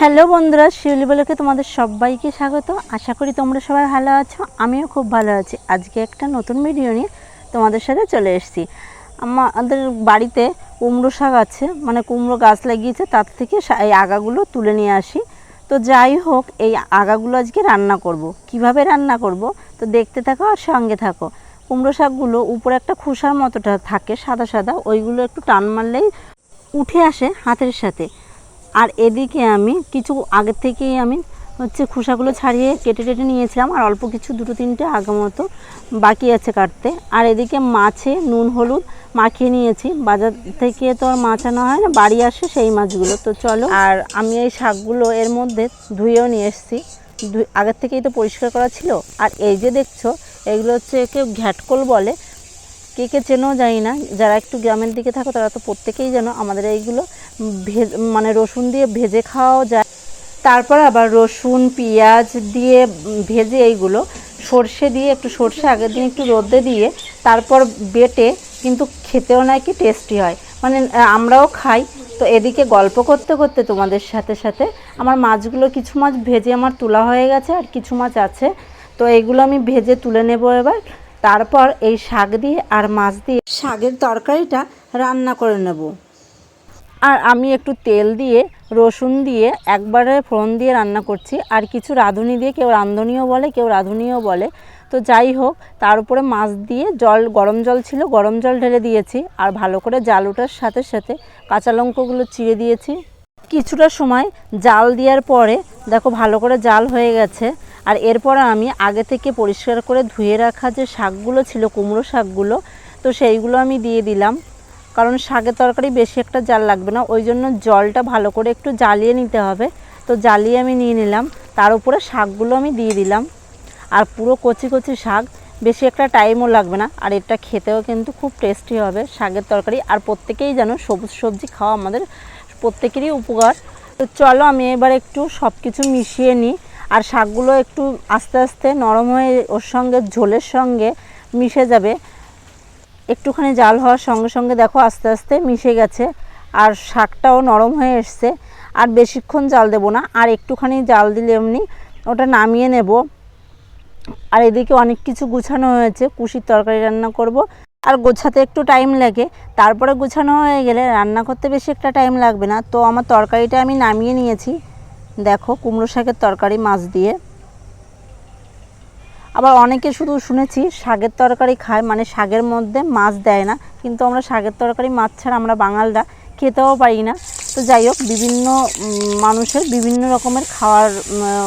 Hello বন্ধুরা, শিউলি বলেকে তোমাদের সবাইকে স্বাগত। আশা করি তোমরা সবাই ভালো আছো, আমিও খুব ভালো আছি। আজকে একটা নতুন ভিডিও নিয়ে তোমাদের সাথে চলে এসেছি। আমাদের বাড়িতে কুমড়ো শাক আছে মানে কুমড়ো গাছ লাগিয়েছে, তার থেকে এই আগাগুলো তুলে নিয়ে আসি। তো যাই হোক, এই আগাগুলো আজকে রান্না করব। কীভাবে রান্না করব? তো দেখতে থাকো আর সঙ্গে থাকো। কুমড়ো শাকগুলো উপরে একটা খোসার মতোটা থাকে, সাদা সাদা, ওইগুলো একটু টান মারলেই উঠে আসে হাতের সাথে। আর এদিকে আমি কিছু আগের থেকেই আমি হচ্ছে খোসাগুলো ছাড়িয়ে কেটে টেটে নিয়েছিলাম আর অল্প কিছু দুটো তিনটে আগা মতো বাকি আছে কাটতে। আর এদিকে মাছে নুন, হলুদ মাখিয়ে নিয়েছি। বাজার থেকে তো আর মাছ আনা হয় না, বাড়ি আসে সেই মাছগুলো। তো চলো, আর আমি এই শাকগুলো এর মধ্যে ধুয়েও নিয়ে এসেছি। আগের থেকেই তো পরিষ্কার করা ছিল। আর এই যে দেখছ, এগুলো হচ্ছে কেউ ঘ্যাটকোল বলে। কে কে চেনেও জানি না। যারা একটু গ্রামের দিকে থাকো, তারা তো প্রত্যেকেই জানো আমাদের এইগুলো ভেজ মানে রসুন দিয়ে ভেজে খাওয়াও যায়। তারপর আবার রসুন, পেঁয়াজ দিয়ে ভেজে এইগুলো, সর্ষে দিয়ে একটু সর্ষে, আগের দিন একটু রোদে দিয়ে তারপর বেটে কিন্তু খেতেও নাকি টেস্টি হয়। মানে আমরাও খাই, তো এদিকে গল্প করতে করতে তোমাদের সাথে সাথে আমার মাছগুলো কিছু মাছ ভেজে আমার তোলা হয়ে গেছে আর কিছু মাছ আছে। তো এগুলো আমি ভেজে তুলে নেব এবার। তারপর এই শাক দিয়ে আর মাছ দিয়ে শাকের তরকারিটা রান্না করে নেব। আর আমি একটু তেল দিয়ে রসুন দিয়ে একবারে ফোড়ন দিয়ে রান্না করছি। আর কিছু রাঁধুনি দিয়ে কেউ রাঁধুনিও বলে কেউ রাঁধুনিও বলে। তো যাই হোক তার উপরে মাছ দিয়ে জল গরম জল ছিল গরম জল ঢেলে দিয়েছি। আর ভালো করে জাল ওঠার সাথে সাথে কাঁচা লঙ্কাগুলো চিড়ে দিয়েছি। কিছুটা সময় জাল দেওয়ার পরে দেখো ভালো করে জাল হয়ে গেছে। আর এরপর আমি আগে থেকে পরিষ্কার করে ধুয়ে রাখা যে শাকগুলো ছিল, কুমড়ো শাকগুলো, তো সেইগুলো আমি দিয়ে দিলাম। কারণ শাকের তরকারি বেশি একটা জাল লাগবে না, ওই জন্য জলটা ভালো করে একটু জ্বালিয়ে নিতে হবে। তো জ্বালিয়ে আমি নিয়ে নিলাম, তার উপরে শাকগুলো আমি দিয়ে দিলাম। আর পুরো কচি কচি শাক, বেশি একটা টাইমও লাগবে না, আর এটা খেতেও কিন্তু খুব টেস্টি হবে শাকের তরকারি। আর প্রত্যেকেই যেন সবুজ সবজি খাওয়া আমাদের প্রত্যেকেরই উপকার। তো চলো আমি এবার একটু সব কিছু মিশিয়ে নিই। আর শাকগুলো একটু আস্তে আস্তে নরম হয়ে ওর সঙ্গে ঝোলের সঙ্গে মিশে যাবে। একটুখানি জাল হওয়ার সঙ্গে সঙ্গে দেখো আস্তে আস্তে মিশে গেছে আর শাকটাও নরম হয়ে এসছে। আর বেশিক্ষণ জাল দেবো না, আর একটুখানি জাল দিলে এমনি ওটা নামিয়ে নেব। আর এদিকে অনেক কিছু গুছানো হয়েছে, কুশির তরকারি রান্না করব। আর গোছাতে একটু টাইম লাগে, তারপরে গোছানো হয়ে গেলে রান্না করতে বেশি একটা টাইম লাগবে না। তো আমার তরকারিটা আমি নামিয়ে নিয়েছি। দেখো, কুমড়ো শাকের তরকারি, মাছ দিয়ে। আবার অনেকে শুধু শুনেছি, শাকের তরকারি খায় মানে শাকের মধ্যে মাছ দেয় না। কিন্তু আমরা শাকের তরকারি, মাছ ছাড়া আমরা বাঙালরা খেতেও পারি না। তো যাই হোক, বিভিন্ন মানুষের বিভিন্ন রকমের খাওয়ার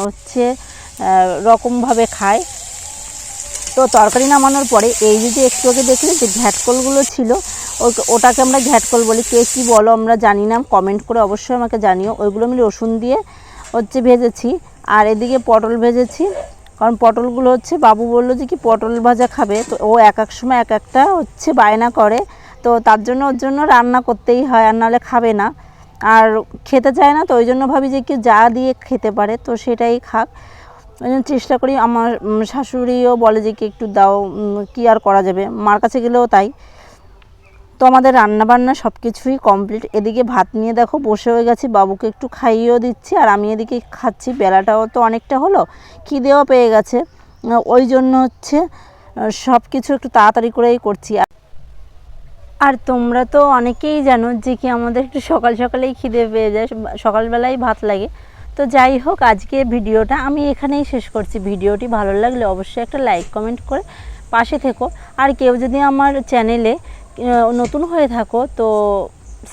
হচ্ছে রকমভাবে খায়। তো তরকারি নামানোর পরে এই যে একটু আগে দেখলে যে ঘ্যাটকলগুলো ছিল ওটাকে আমরা ঘ্যাটকল বলি। কে কী বলো আমরা জানি না, কমেন্ট করে অবশ্যই আমাকে জানিও। ওইগুলো আমি রসুন দিয়ে হচ্ছে ভেজেছি। আর এদিকে পটল ভেজেছি। কারণ পটলগুলো হচ্ছে, বাবু বলল যে কি পটল ভাজা খাবে। তো ও এক এক সময় এক একটা হচ্ছে বায়না করে। তো তার জন্য ওর জন্য রান্না করতেই হয়, আর নাহলে খাবে না। আর খেতে চায় না, তো ওই জন্য ভাবি যে কি যা দিয়ে খেতে পারে, তো সেটাই খাক। ওই জন্য চেষ্টা করি, আমার শাশুড়িও বলে যে কি একটু দাও কি আর করা যাবে। মার কাছে গেলেও তাই। তো আমাদের রান্না বান্না সব কিছুই কমপ্লিট। এদিকে ভাত নিয়ে দেখো, বসে হয়ে গেছি, বাবুকে একটু খাইয়েও দিচ্ছি, আর আমি এদিকে খাচ্ছি, বেলাটাও তো অনেকটা হলো, খিদেও পেয়ে গেছে। ওই জন্য হচ্ছে সব কিছু একটু তাড়াতাড়ি করেই করছি। আর তোমরা তো অনেকেই জানো যে কি আমাদের একটু সকাল সকালেই খিদে পেয়ে যায় সকালবেলায় ভাত লাগে। তো যাই হোক, আজকে ভিডিওটা আমি এখানেই শেষ করছি। ভিডিওটি ভালো লাগলে অবশ্যই একটা লাইক, কমেন্ট করে পাশে থেকো। আর কেউ যদি আমার চ্যানেলে নতুন হয়ে থাকো, তো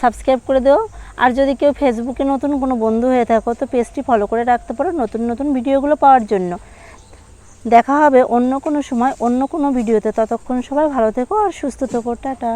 সাবস্ক্রাইব করে দেও। আর যদি কেউ ফেসবুকে নতুন কোনো বন্ধু হয়ে থাকো, তো পেজটি ফলো করে রাখতে পারো নতুন নতুন ভিডিওগুলো পাওয়ার জন্য। দেখা হবে অন্য কোনো সময়, অন্য কোনো ভিডিওতে। ততক্ষণ সবাই ভালো থেকো আর সুস্থ থেকো। টাটা।